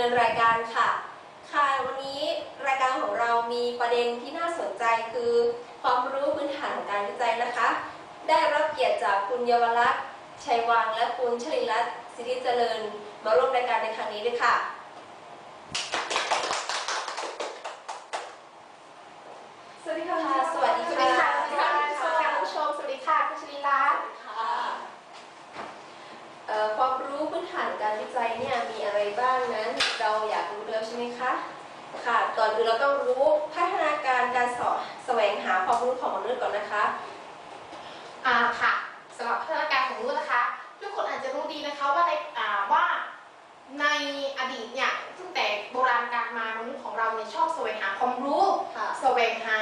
นินรายการค่ะ ค่ะวันนี้รายการของเรามีประเด็นที่น่าสนใจคือ ความรู้พื้นฐานของการวิจัยนะคะ ได้รับเกียรติจากคุณเยาวรักษ์ชัยวังและคุณชลินรัตน์สิริเจริญ มาร่วมรายการในครั้งนี้ด้วยค่ะ สวัสดีค่ะ ค่ะสวัสดี สวัสดีค่ะ ค่ะ สวัสดีค่ะสวัสดีค่ะผู้ชม สวัสดีค่ะคุณชลิลา ค่ะเอ่อความ รู้พื้นฐานการวิจัยเนี่ยมีอะไรบ้างนั้น เราอยากรู้แล้วใช่ไหมคะ ค่ะ ก่อนอื่นเราต้องรู้พัฒนาการการสอแสวงหาความรู้ของมนุษย์ก่อนนะคะ อ่าค่ะสำหรับพัฒนาการของมนุษย์นะคะ ทุกคนอาจจะรู้ดีนะคะว่าในอ่าว่าในอดีตเนี่ยตั้งแต่โบราณกาลมามนุษย์ของเราเนี่ยชอบแสวงหาความรู้ค่ะแสวงหา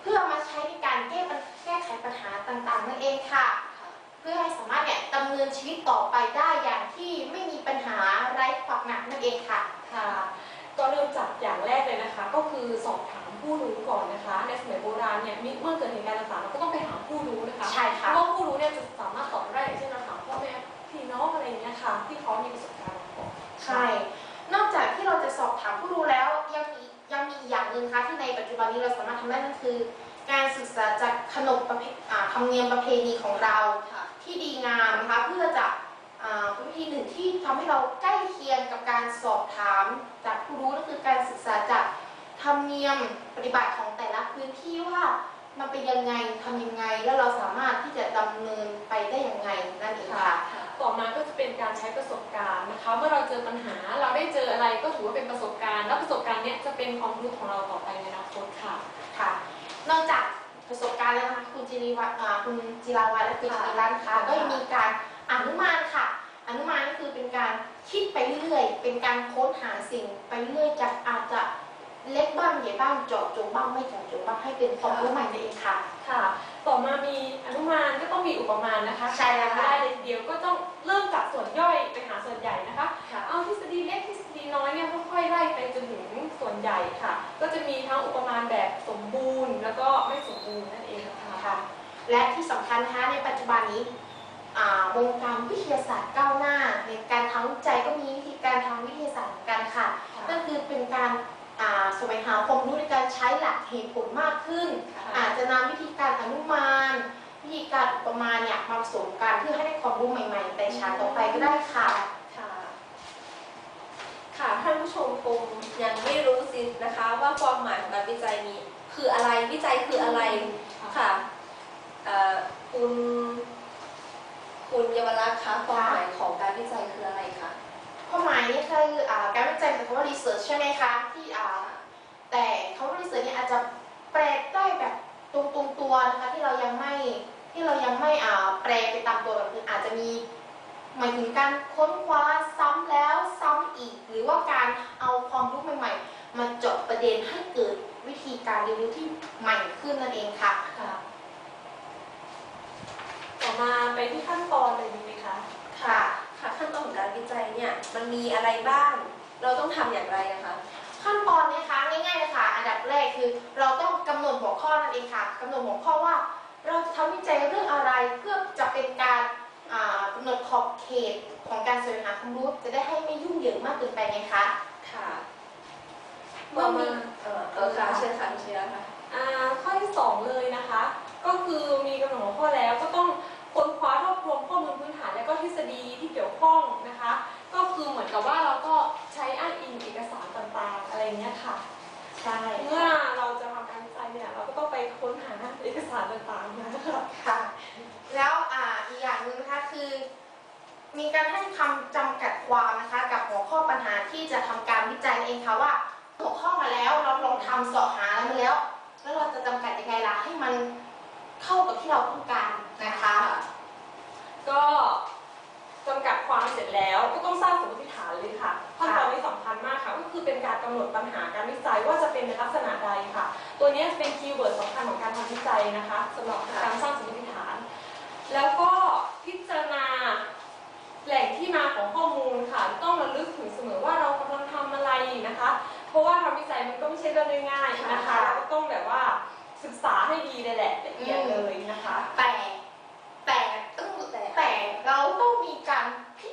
เพื่อมาใช้ในการแก้ปัญแก้ไขปัญหาต่างๆนั่นเองค่ะเพื่อให้สามารถเนี่ยดำเนินชีวิตต่อไปได้อย่างที่ไม่มีปัญหาไร้ความหนักนั่นเองค่ะ ค่ะ ก็เริ่มจากอย่างแรกเลยนะคะ ก็คือสอบถามผู้รู้ก่อนนะคะ ในสมัยโบราณเนี่ยมีเมื่อเกิดเหตุการณ์ต่างๆเราก็ต้องไปถามผู้รู้นะคะใช่ค่ะเพราะว่าผู้รู้เนี่ยจะสามารถตอบได้อย่างเช่นเราถามพ่อแม่พี่น้องอะไรอย่างเงี้ยค่ะ ที่เขามีประสบการณ์มาก่อนใช่ นอกจากที่เราจะสอบถามผู้รู้แล้วยังมียังมีอีกอย่างหนึ่งค่ะที่ในปัจจุบันนี้เราสามารถทำได้นั่นคือ การศึกษาจากขนบประเพอ่าธรรมเนียมประเพณีของเราค่ะ ที่ดีงามนะคะเพื่อจะอ่าเป็นวิธีหนึ่งที่ทำให้เราใกล้เคียงกับการสอบถามจากผู้รู้นั่นคือการศึกษาจากธรรมเนียมปฏิบัติของแต่ละพื้นที่ว่ามันเป็นยังไงทำยังไง แล้วเราสามารถที่จะดำเนินไปได้ยังไงนั่นเองค่ะ ต่อมาก็จะเป็นการใช้ประสบการณ์นะคะ เมื่อเราเจอปัญหาเราได้เจออะไรก็ถือว่าเป็นประสบการณ์ แล้วประสบการณ์เนี้ยจะเป็นความรู้ของเราต่อไปในอนาคตค่ะค่ะ นอกจาก ประสบการณ์แล้วนะคะคุณจิริวัฒน์อ่าคุณจิราวัฒน์และคุณจิริรัตน์ค่ะค่ะก็ยังมีการอนุมานค่ะ อนุมานก็คือเป็นการคิดไปเรื่อยๆเป็นการค้นหาสิ่งไปเรื่อยจากอาจจะเล็กบ้างใหญ่บ้างเจาะจงบ้างไม่เจาะจงบ้างให้เป็นความรู้ใหม่นั่นเองค่ะ ค่ะ ต่อมามีอนุมานก็ต้องมีอุปมาณนะคะใช่แล้วค่ะได้เลยทีเดียวก็ต้องเริ่มจากส่วนย่อยไปหาส่วนใหญ่นะคะค่ะเอาทฤษฎีเล็กทฤษฎีน้อยเนี่ยค่อยๆไล่ไปจนถึง ส่วนใหญ่ค่ะ ก็จะมีทั้งอุปมาณแบบสมบูรณ์ แล้วก็ไม่สมบูรณ์นั่นเองนะคะค่ะ และที่สำคัญนะคะในปัจจุบันนี้อ่าวงการวิทยาศาสตร์ก้าวหน้า ในการทำวิจัยก็มีวิธีการทางวิทยาศาสตร์เหมือนกันค่ะนั่นคือเป็นการอ่าแสวงหาความรู้ในการใช้หลักเหตุผลมากขึ้นค่ะอาจจะนำวิธีการอนุมาน วิธีการอุปมาเนี่ยมาผสมกันเพื่อให้ได้ความรู้ใหม่ ๆ แต่ชั้นต่อไปก็ได้ค่ะค่ะค่ะท่าน ผู้ชมคงยังไม่รู้สินะคะ ว่าความหมายของการวิจัยมีคืออะไรวิจัยคืออะไรค่ะเอ่อคุณคุณเยาวรักษ์คะความหมายของการวิจัยคืออะไรคะความหมายนี่คืออ่าการวิจัยหมายความว่า research ใช่ไหมคะที่อ่าแต่คำว่า research เนี่ยอาจจะแปลได้แบบตรงตรงๆตัวนะคะที่เรายังไม่ที่เรายังไม่อ่าแปลไปตามตัวแบบอื่นอาจจะมี หมายถึงการค้นคว้าซ้ำแล้วซ้ำอีก หรือว่าการเอาความรู้ใหม่ ๆ มาเจาะประเด็นให้เกิดวิธีการเรียนรู้ที่ใหม่ขึ้นนั่นเองค่ะค่ะต่อมาไปที่ขั้นตอนเลยดีไหมคะค่ะค่ะขั้นตอนของการวิจัยเนี่ยมันมีอะไรบ้าง เราต้องทำอย่างไรนะคะขั้นตอนนี้นะคะง่ายๆเลยค่ะอันดับแรกคือ เราต้องกำหนดหัวข้อนั่นเองค่ะกำหนดหัวข้อว่า เราจะทำวิจัยเรื่องอะไรเพื่อจะเป็นการอ่า กำหนดขอบเขตของการแสวงหาความรู้จะได้ให้ไม่ยุ่งเหยิงมากเกินไปไงคะ ค่ะต่เมื่ออมีมาเอ่อเออค่ะเชิญค่ะคุณเชียร์ค่ะอ่าข้อที่สองเลยนะคะ ก็คือมีกำหนดหัวข้อแล้วก็ต้องค้นคว้ารวบรวมข้อมูลพื้นฐานและก็ทฤษฎีที่เกี่ยวข้องนะคะ ก็คือเหมือนกับว่าเราก็ใช้อ้างอิงเอกสารต่างๆ อะไรอย่างเงี้ยค่ะ ใช่ เมื่อเราจะทำการวิจัยเนี่ยเราก็ต้องไปค้นหาเอกสารต่างๆนะคะค่ะ แล้ว อ่าอีกอย่างหนึ่งนะคะคือ มีการให้คำจำกัดความนะคะกับหัวข้อปัญหาที่จะทำการวิจัยเองค่ะว่าหัวข้อมาแล้วเราลองทำเสาะหาแล้วมาแล้ว แล้วเราจะจำกัดยังไงล่ะให้มันเข้ากับที่เราต้องการนะคะ ก็จำกัดความเสร็จแล้วก็ต้องสร้างสมมติฐานเลยค่ะขั้นตอนนี้สำคัญมากค่ะ ก็คือเป็นการกำหนดปัญหาการวิจัยว่าจะเป็นในลักษณะใดค่ะ ตัวนี้จะเป็นคีย์เวิร์ดสำคัญของการทำวิจัยนะคะสำหรับการสร้างสมมติฐาน แล้วก็พิจารณาแหล่งที่มาของข้อมูลค่ะ ต้องระลึกถึงเสมอว่าเรากำลังทำอะไรนะคะ เพราะว่าทำวิจัยมันก็ไม่ใช่เรื่องง่ายๆนะคะค่ะก็ต้องแบบว่าศึกษาให้ดีเลยแหละละเอียดเลยนะคะ แต่แต่ต้องแต่เราต้องมีการพิ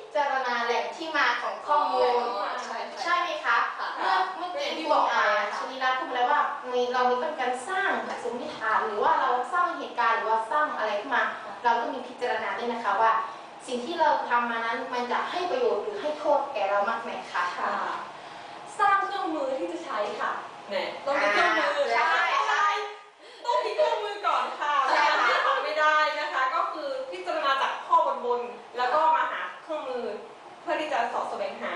ข้อมูลใช่ค่ะใช่ไหมคะค่ะเมื่อเมื่อกี้ที่บอกมาชนิรัตน์พูดมาแล้วว่ามีเรามีต้องการสร้างสมมติฐานหรือว่า เราก็มีพิจารณาด้วยนะคะว่า สิ่งที่เราทำมานั้นมันจะให้ประโยชน์หรือให้โทษแก่เรามากไหนคะค่ะสร้างเครื่องมือที่จะใช้ค่ะเนี่ยต้องมีเครื่องมือใช่ใช่ต้องมีเครื่องมือก่อนค่ะใช่ไม่ค่ะทำไม่ได้นะคะ ก็คือพิจารณาจากข้อบนบนๆแล้วก็มาหาเครื่องมือ เพื่อที่จะสอบแสวงหา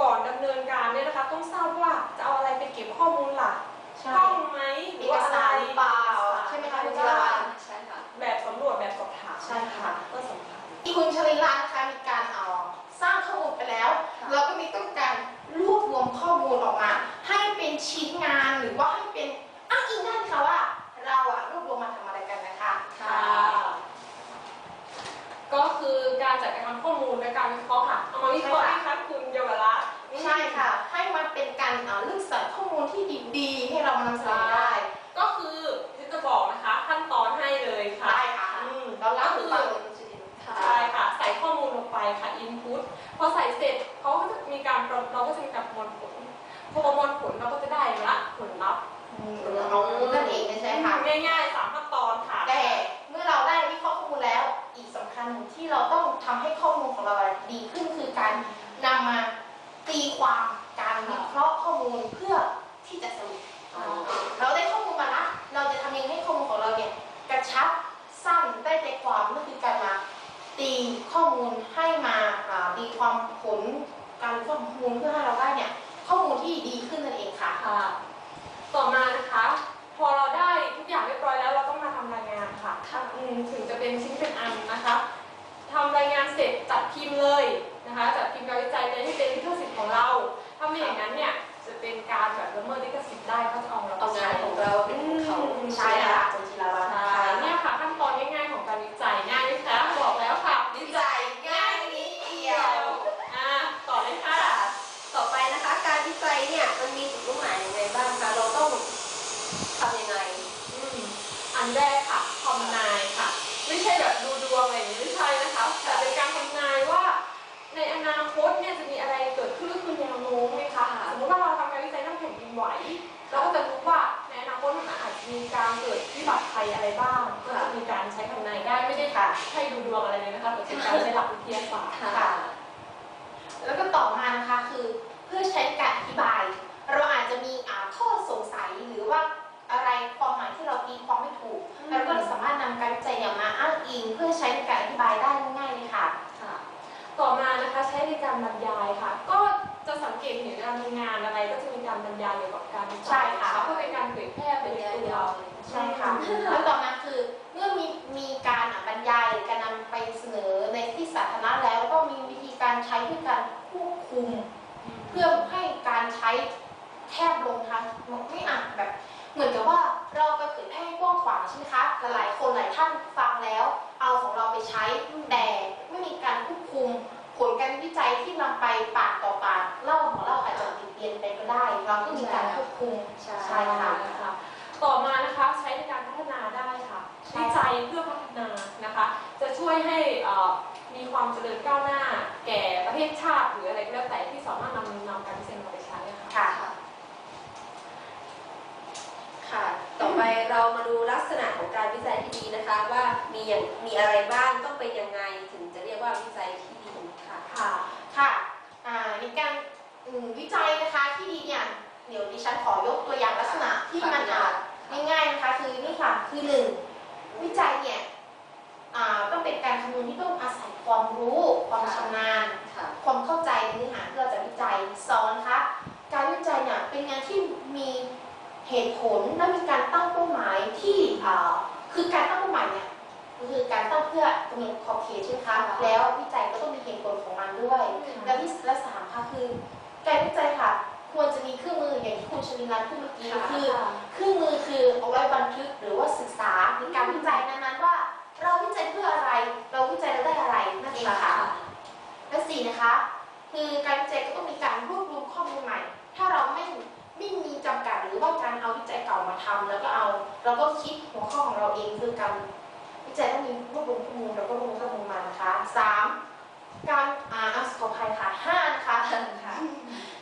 ก่อนดำเนินการเนี่ยนะคะ ต้องทราบว่าจะเอาอะไรไปเก็บข้อมูลหลักใช่กล้องไหมหเอรือกว่าอะสาไร ค่ะ input พอใส่เสร็จเขาก็จะมีการประเราก็จะมีการประมวลผลพอประมวลผลเราก็จะได้ละผลลัพธ์เอานั่นเองใช่ไหมคะง่ายๆสามขั้นตอนค่ะ แต่เมื่อเราได้วิเคราะห์ข้อมูลแล้ว อีกสำคัญหนึ่งที่เราต้องทำให้ข้อมูลของเราดีขึ้นคือการนำมาตีความการวิเคราะห์ข้อมูลเพื่อที่จะสรุป เราได้ข้อมูลมาละเราจะทำยังไงให้ข้อมูลของเราเนี่ยกระชับสั้นได้ใจความนั่นคือการมาตีข้อมูลให้มาอ่าตีความผ ลการวิเคราะห์ข้อมูลเพื่อให้เราได้เนี่ยข้อมูลที่ดีขึ้นนั่นเองค่ะ ค่ะ ต่อมานะคะ พอเราได้ทุกอย่างเรียบร้อยแล้วเราต้องมาทำรายงานค่ะค่ะอืมถึงจะเป็นชิ้นเป็นอันนะคะทำรายงานเสร็จจัดพิมพ์เลยนะคะ จัดพิมพ์การวิจัยเลยให้เป็นลิขสิทธิ์ของเรา ถ้าไม่อย่างนั้นเนี่ย อะไรบ้างก็จะมีการใช้ทำนายได้ไม่ได้ค่ะให้ดูดวงอะไรเลยนะคะแต่เป็นการใช้หลักวิทยาศาสตร์ค่ะ แล้วก็ต่อมานะคะคือเพื่อใช้การอธิบาย เราอาจจะมีอ่าข้อสงสัยหรือว่าอะไรความหมายที่เราตีความไม่ถูกแล้วก็สามารถนำการวิจัยเนี่ยมาอ้างอิง เพื่อใช้ในการอธิบายได้ง่ายๆเลยค่ะ ค่ะ ต่อมานะคะใช้ในการบรรยายค่ะ ก็จะสังเกตเห็นเวลามีงานอะไร ก็จะมีการบรรยายเกี่ยวกับการวิจัยใช่ค่ะ เพื่อเป็นการเผยแพร่ไปในตัว ใช่ค่ะ แล้วต่อมาคือเมื่อมีมีการอะบรรยายหรือการนำไปเสนอในที่สาธารณะแล้วก็มีวิธีการใช้เพื่อการควบคุม เพื่อให้การใช้แคบลงค่ะไม่อะแบบ เหมือนกับว่าเราไปเผยแพร่กว้างขวางใช่ไหมคะหลายๆคนหลายท่านฟังแล้ว เอาของเราไปใช้แต่ไม่มีการควบคุมผลการวิจัยที่นำไปปากต่อปากเล่าของเราอาจจะติดเรียนไปก็ได้ เราก็มีการควบคุมใช่ค่ะ มีความเจริญก้าวหน้า แก่ประเทศชาติหรืออะไรก็แล้วแต่ที่สามารถนำนำการวิจัยมาไปใช้อะค่ะค่ะ ค่ะ ต่อไปเรามาดูลักษณะของการวิจัยที่ดีนะคะ ว่ามีอย่างมีอะไรบ้างต้องเป็นยังไงถึงจะเรียกว่าวิจัยที่ดีค่ะค่ะค่ะอ่าในการอืมวิจัยนะคะที่ดีเนี่ยเดี๋ยวดิฉันขอยกตัวอย่างลักษณะที่มันอ่าง่ายๆนะคะคือนี่ค่ะคือหนึ่งวิจัยเนี่ย อ่าต้องเป็นการคำนวณที่ต้องอาศัยความรู้ ความชำนาญค่ะความเข้าใจในเนื้อหาที่เราจะวิจัยสองนะคะการวิจัยเนี่ยเป็นงานที่มีเหตุผลและมีการตั้งเป้าหมายที่อ่าคือการตั้งเป้าหมายเนี่ยก็คือการตั้งเพื่อกำหนดขอบเขตใช่ไหมคะค่ะแล้ววิจัยก็ต้องมีเหตุผลของมันด้วย และที่และสามค่ะคือ การวิจัยค่ะ ควรจะมีเครื่องมืออย่างที่คุณชลินรัตน์พูดเมื่อกี้คือ เครื่องมือคือเอาไว้บันทึกหรือว่าศึกษาในการวิจัยนั้นๆว่า เราวิจัยเพื่ออะไร เราวิจัยแล้วได้อะไรนั่นเองค่ะและสี่นะคะ คือการวิจัยก็ต้องมีการรวบรวมข้อมูลใหม่ ถ้าเราไม่ไม่มีจำกัดหรือว่าการเอาวิจัยเก่ามาทำแล้วก็เอาเราก็คิดหัวข้อของเราเองคือการวิจัยต้องมีรวบรวมข้อมูลแล้วก็รวบรวมข้อมูลมานะคะสามการอ่าอะขออภัยค่ะห้านะคะค่ะ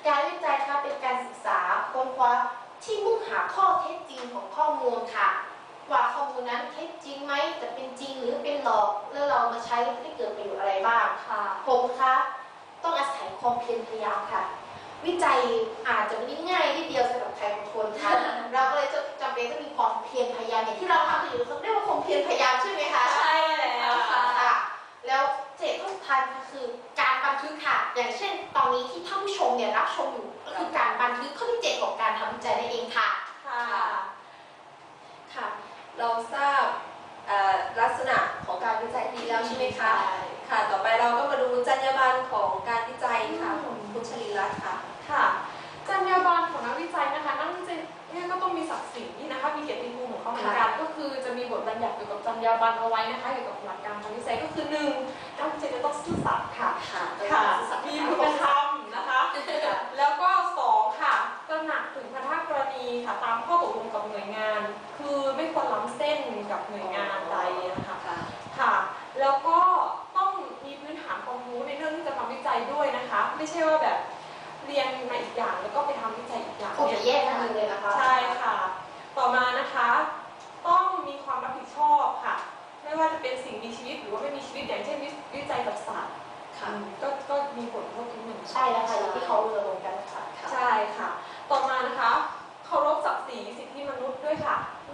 การวิจัยค่ะเป็นการศึกษาค้นคว้าที่มุ่งหาข้อเท็จจริงของข้อมูลค่ะ ว่าข้อมูลนั้นเท็จจริงไหมจะเป็นจริงหรือเป็นหลอกแล้วเรามาใช้ให้เกิดประโยชน์อะไรบ้างค่ะผมคะต้องอาศัยความเพียรพยายามค่ะ วิจัยอาจจะไม่ได้ง่ายนิดเดียวสำหรับใครบางคนค่ะเราก็เลยจะจำเป็นต้องมีความเพียรพยายามอย่างที่เราทำกันอยู่เขาเรียกว่าความเพียรพยายาม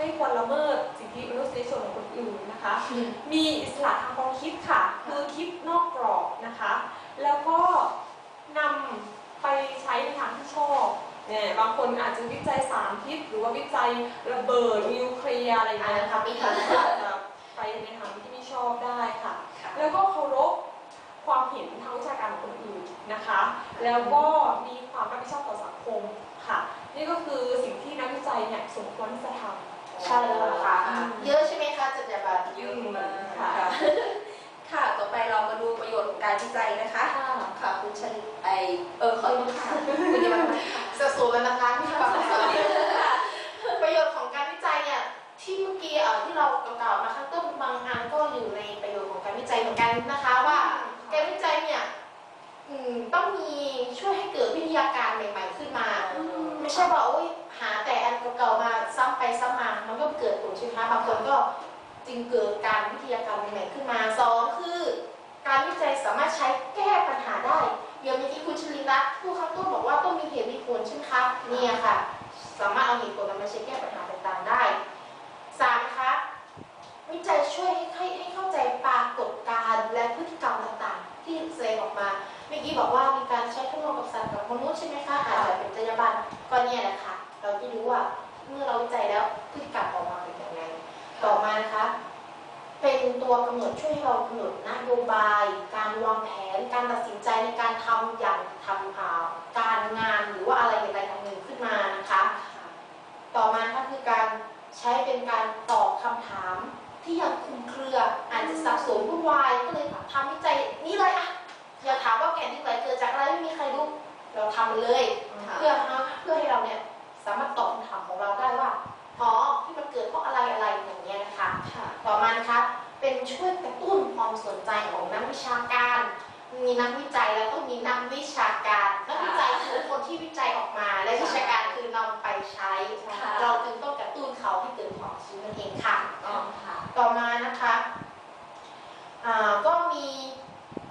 ไม่ควรละเมิดสิทธิมนุษยชนของคนอื่นนะคะ มีอิสระทางความคิดค่ะ คือคิดนอกกรอบนะคะ แล้วก็นำไปใช้ในทางที่ชอบเนี่ยบางคนอาจจะวิจัยสารพิษหรือว่าวิจัยระเบิดนิวเคลียร์อะไรอย่างเงี้ยนะคะไม่ดีอาจจะไปในทางที่ไม่ชอบได้ค่ะค่ะ แล้วก็เคารพความเห็นทางวิชาการของคนอื่นนะคะ แล้วก็มีความรับผิดชอบต่อสังคมค่ะ นี่ก็คือสิ่งที่นักวิจัยเนี่ยสมควรที่จะทำ ใช่แล้วค่ะอืมเยอะใช่ไหมคะจัญญาบันเยอะมากค่ะค่ะ ค่ะ ต่อไปเรามาดูประโยชน์ของการวิจัยนะคะ ค่ะค่ะคุณชลินไอเออขอโทษค่ะคุณเยาวรัตน์ค่ะสสูแล้วนะคะที่ฟังมาค่ะประโยชน์ของการวิจัยเนี่ยที่เมื่อกี้เอ่อที่เรากล่าวมาข้างต้นบางอันก็อยู่ในประโยชน์ของการวิจัยเหมือนกันนะคะว่าการวิจัยเนี่ย อืมต้องมีช่วยให้เกิดวิทยาการใหม่ๆขึ้นมา ไม่ใช่ว่าโอ้ยหาแต่อันเก่าๆมาซ้ำไปซ้ำมา มันก็เกิดผลใช่ไหมคะบางคนก็จึงเกิดการวิทยาการใหม่ๆขึ้นมาสองคือ การวิจัยสามารถใช้แก้ปัญหาได้อย่างเมื่อกี้คุณชลินรัตน์ผู้ข้างต้นบอกว่าต้องมีเหตุมีผลใช่ไหมคะเนี่ยค่ะ สามารถเอาเหตุผลนั้นมาใช้แก้ปัญหาต่างๆได้สามนะคะ วิจัยช่วยให้ให้เข้าใจปรากฏการณ์และพฤติกรรมต่างๆ ที่แสดงออกมา เมื่อกี้บอกว่ามีการใช้ทดลองกับสัตว์กับมนุษย์ใช่ไหมคะอาจจะเป็นจรรยาบรรณก็เนี่ยแหละค่ะ เราที่รู้ว่าเมื่อเราวิจัยแล้วพฤติกรรมออกมาเป็นอย่างไรต่อมานะคะ เป็นตัวกำหนดช่วยให้เรากำหนดนโยบาย การวางแผน การตัดสินใจในการทำอย่างทำอ่าการงานหรือว่าอะไรอย่างใดอย่างหนึ่งขึ้นมานะคะ ต่อมานะคะคือการใช้เป็นการตอบคำถามที่ยังคลุมเครืออาจจะสับสนวุ่นวายก็เลยทำวิจัยนี้เลยอะ อย่าถามว่าแก่นที่ไหลเกิดจากอะไรไม่มีใครรู้เราทำมันเลยค่ะเพื่อให้เพื่อให้เราเนี่ยสามารถตอบคำถามของเราได้ว่าอ๋อที่มันเกิดเพราะอะไรอะไรอย่างเงี้ยนะคะค่ะต่อมานะคะเป็นช่วยกระตุ้นความสนใจของนักวิชาการ มีนักวิจัยแล้วก็มีนักวิชาการนักวิจัยคือคนที่วิจัยออกมา และวิชาการคือนำไปใช้ค่ะเราจึงต้องกระตุ้นเขาให้เกิดความคิดนั่นเองค่ะอ๋อค่ะต่อมานะคะอ่าก็มี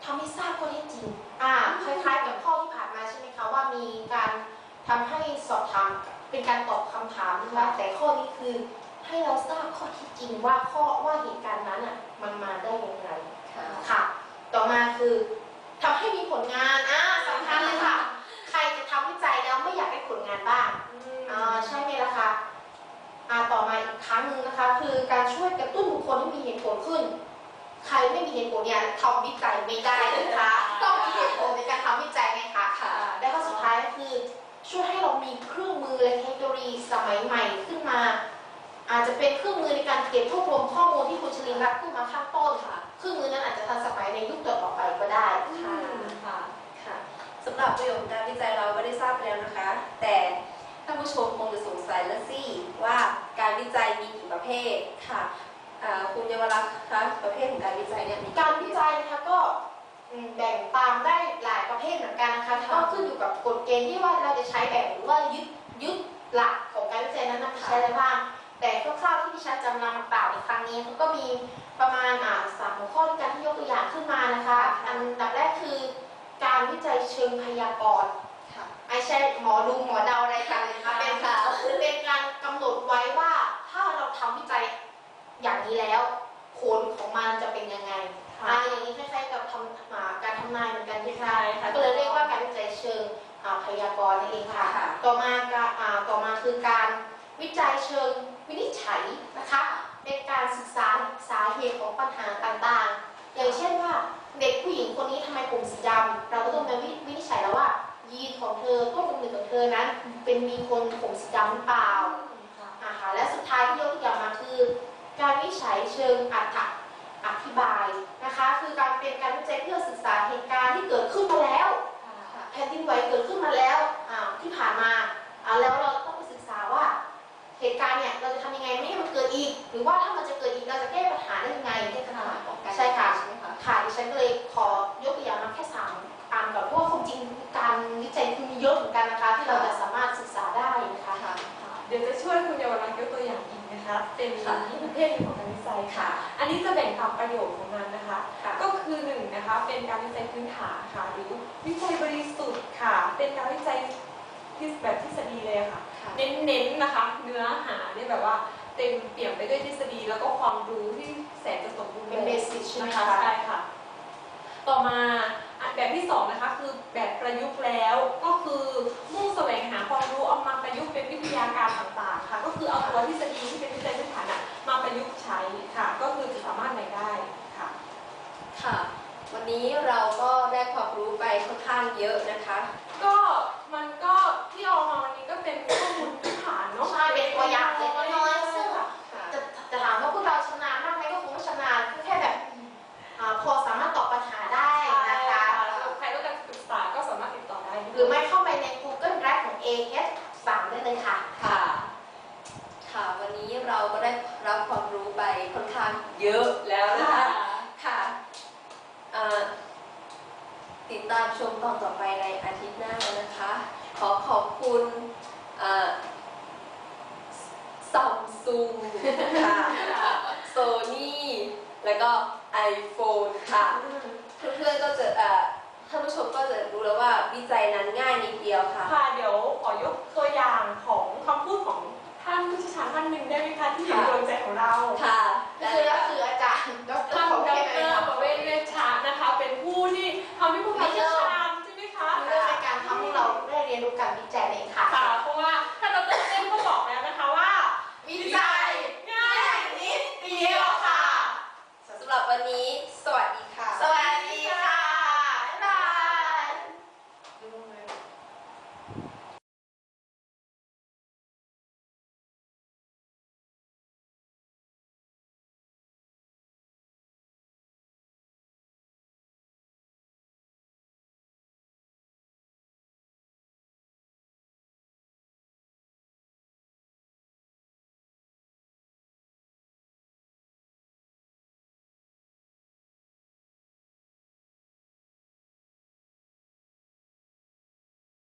ทำให้ทราบข้อเท็จจริงอ่าคล้ายๆกับข้อที่ผ่านมาใช่ไหมคะว่ามีการทำให้สอบถามเป็นการตอบคำถามนะคะแต่ข้อนี้คือให้เราทราบข้อเท็จจริงว่าข้อว่าเหตุการณ์นั้นอะมันมาได้ยังไงค่ะค่ะต่อมาคือทำให้มีผลงานอ่าสำคัญเลยค่ะ ใครจะทำวิจัยแล้วไม่อยากได้ผลงานบ้างอ่าใช่ไหมล่ะคะอ่าต่อมาอีกครั้งหนึ่งนะคะ คือการช่วยกระตุ้นบุคคลให้มีเหตุผลขึ้น ใครไม่มีเหตุผลเนี่ยทำวิจัยไม่ได้นะคะต้องมีเหตุผลในการทำวิจัยไงคะค่ะและข้อสุดท้ายก็คือช่วยให้เรามีเครื่องมือและเทคโนโลยีสมัยใหม่ขึ้นมา อาจจะเป็นเครื่องมือในการเก็บรวบรวมข้อมูลที่คุณชลินรัตน์พูดมาข้างต้นค่ะเครื่องมือนั้นอาจจะทันสมัยในยุคต่อๆไปก็ได้ค่ะค่ะค่ะค่ะสำหรับประโยชน์ของการวิจัยเราก็ได้ทราบไปแล้วนะคะ แต่ท่านผู้ชมคงจะสงสัยแล้วสิว่าการวิจัยมีกี่ประเภทค่ะอ่า คุณเยาวรักษ์คะประเภทของการวิจัยเนี่ยมีการวิจัยนะคะก็อืมแบ่งตามได้หลายประเภทเหมือนกันนะคะก็ขึ้นอยู่กับกฎเกณฑ์ที่ว่าเราจะใช้แบ่งหรือว่ายึดยึดหลักของการวิจัยนั้นนำไปใช้อะไรบ้างแต่คร่าวๆที่ดิฉันจำนำมากล่าวในครั้งนี้เขาก็มีประมาณอ่าสามหัวข้อด้วยกันที่ยกตัวอย่างขึ้นมานะคะ อันดับแรกคือ การวิจัยเชิงพยากรณ์ค่ะไม่ใช่หมอดูหมอเดาอะไรกันนะคะเป็นค่ะเป็นการกำหนดไว้ว่าถ้าเราทำวิจัย อย่างนี้แล้วผลของมันจะเป็นยังไงค่ะอ่าอย่างนี้คล้ายๆกับทำอ่าการทำนายเหมือนกันใช่ไหมใช่ค่ะก็เลยเรียกว่าการวิจัยเชิงอ่าพยากรณ์นั่นเองค่ะค่ะต่อมาก็อ่าต่อมาคือการวิจัยเชิงวินิจฉัยนะคะเป็นการศึกษาสาเหตุของปัญหาต่างๆ อย่างเช่นว่าเด็กผู้หญิงคนนี้ทำไมผมสีดำเราก็ต้องมาวิวินิจฉัยแล้วว่ายีนของเธอต้นกำเนิดของเธอนั้นเป็นมีคนผมสีดำหรือเปล่า การวิจัยเชิงอัตถอธิบายนะคะ คือการเป็นการวิจัยเพื่อศึกษาเหตุการณ์ที่เกิดขึ้นมาแล้วค่ะแผ่นดินไหวเกิดขึ้นมาแล้วอ่าที่ผ่านมาอ่าแล้วเราต้องไปศึกษาว่าเหตุการณ์เนี่ยเราจะทำยังไงไม่ให้มันเกิดอีก หรือว่าถ้ามันจะเกิดอีกเราจะแก้ปัญหาได้ยังไงแก้ปัญหาของการใช่ค่ะใช่ไหมคะค่ะดิฉันก็เลยขอยกตัวอย่างมาแค่สามอันก่อนเพราะว่าความจริงการวิจัยคือมีเยอะเหมือนกันนะคะ ที่เราจะสามารถศึกษาได้นะคะค่ะเดี๋ยวจะช่วยคุณเยาวรักษ์ยกตัวอย่างอีก นะคะเป็นค่ะประเภทหนึ่งของการวิจัยค่ะค่ะ อันนี้จะแบ่งตามประโยชน์ของมันนะคะค่ะก็คือหนึ่งนะคะเป็นการวิจัยพื้นฐานค่ะ หรือวิจัยบริสุทธิ์ค่ะ เป็นการวิจัยที่แบบทฤษฎีเลยอะค่ะค่ะ เน้นๆนะคะ เนื้อหาเนี่ยแบบว่าเต็มเปี่ยมไปด้วยทฤษฎีแล้วก็ความรู้ที่แสนจะสมบูรณ์เป็นเบสิกใช่ไหมนะคะคะใช่ค่ะ ต่อมา อันแบบที่สองนะคะคือแบบประยุกต์แล้วก็คือมุ่งแสวงหาความรู้เอามาประยุกต์เป็นวิทยาการต่างๆค่ะก็คือเอาตัวทฤษฎีที่เป็นวิจัยพื้นฐานมาประยุกต์ใช้ค่ะ ก็คือจะสามารถไหนได้ค่ะค่ะ วันนี้เราก็ได้ความรู้ไปค่อนข้างเยอะนะคะ ก็มันก็ที่เอามาวันนี้ก็เป็นข้อมูลพื้นฐานเนาะ ใช่เป็นตัวอย่างเล็กน้อยๆซึ่ง ค่ะ จะจะถามว่าพวกเราชำนาญมากไหมก็คงไม่ชำนาญแค่แบบอ่าพอสามารถตอบปัญหาได้นะคะ ใครต้องการศึกษาก็สามารถติดต่อได้ หรือไม่เข้าไปใน Google Drive ของ AS 3ได้เลยค่ะ ค่ะ ค่ะ วันนี้เราก็ได้รับความรู้ไปค่อนข้างเยอะแล้วนะคะ ค่ะอ่าติดตามชมตอนต่อไปในอาทิตย์หน้านะคะ ขอขอบคุณ ซัมซุงค่ะโซนี่แล้วก็ iPhone ค่ะ เพื่อนๆก็จะเอ่อท่านผู้ชมก็จะรู้แล้วว่าวิจัยนั้นง่ายนิดเดียวค่ะ ค่ะเดี๋ยวขอยกตัวอย่างของคำพูดของท่านผู้เชี่ยวชาญท่านหนึ่งได้ไหมคะที่อยู่ในดวงใจของเรา ค่ะก็คือก็คืออาจารย์ดรท่านของดเทรพเลยค่ะประเวศเวชชานะคะ เป็นผู้ที่ทำให้พวกเราเชี่ยวชาญใช่ไหมคะเรื่องในการทำให้เราได้เรียนรู้การวิจัยเองค่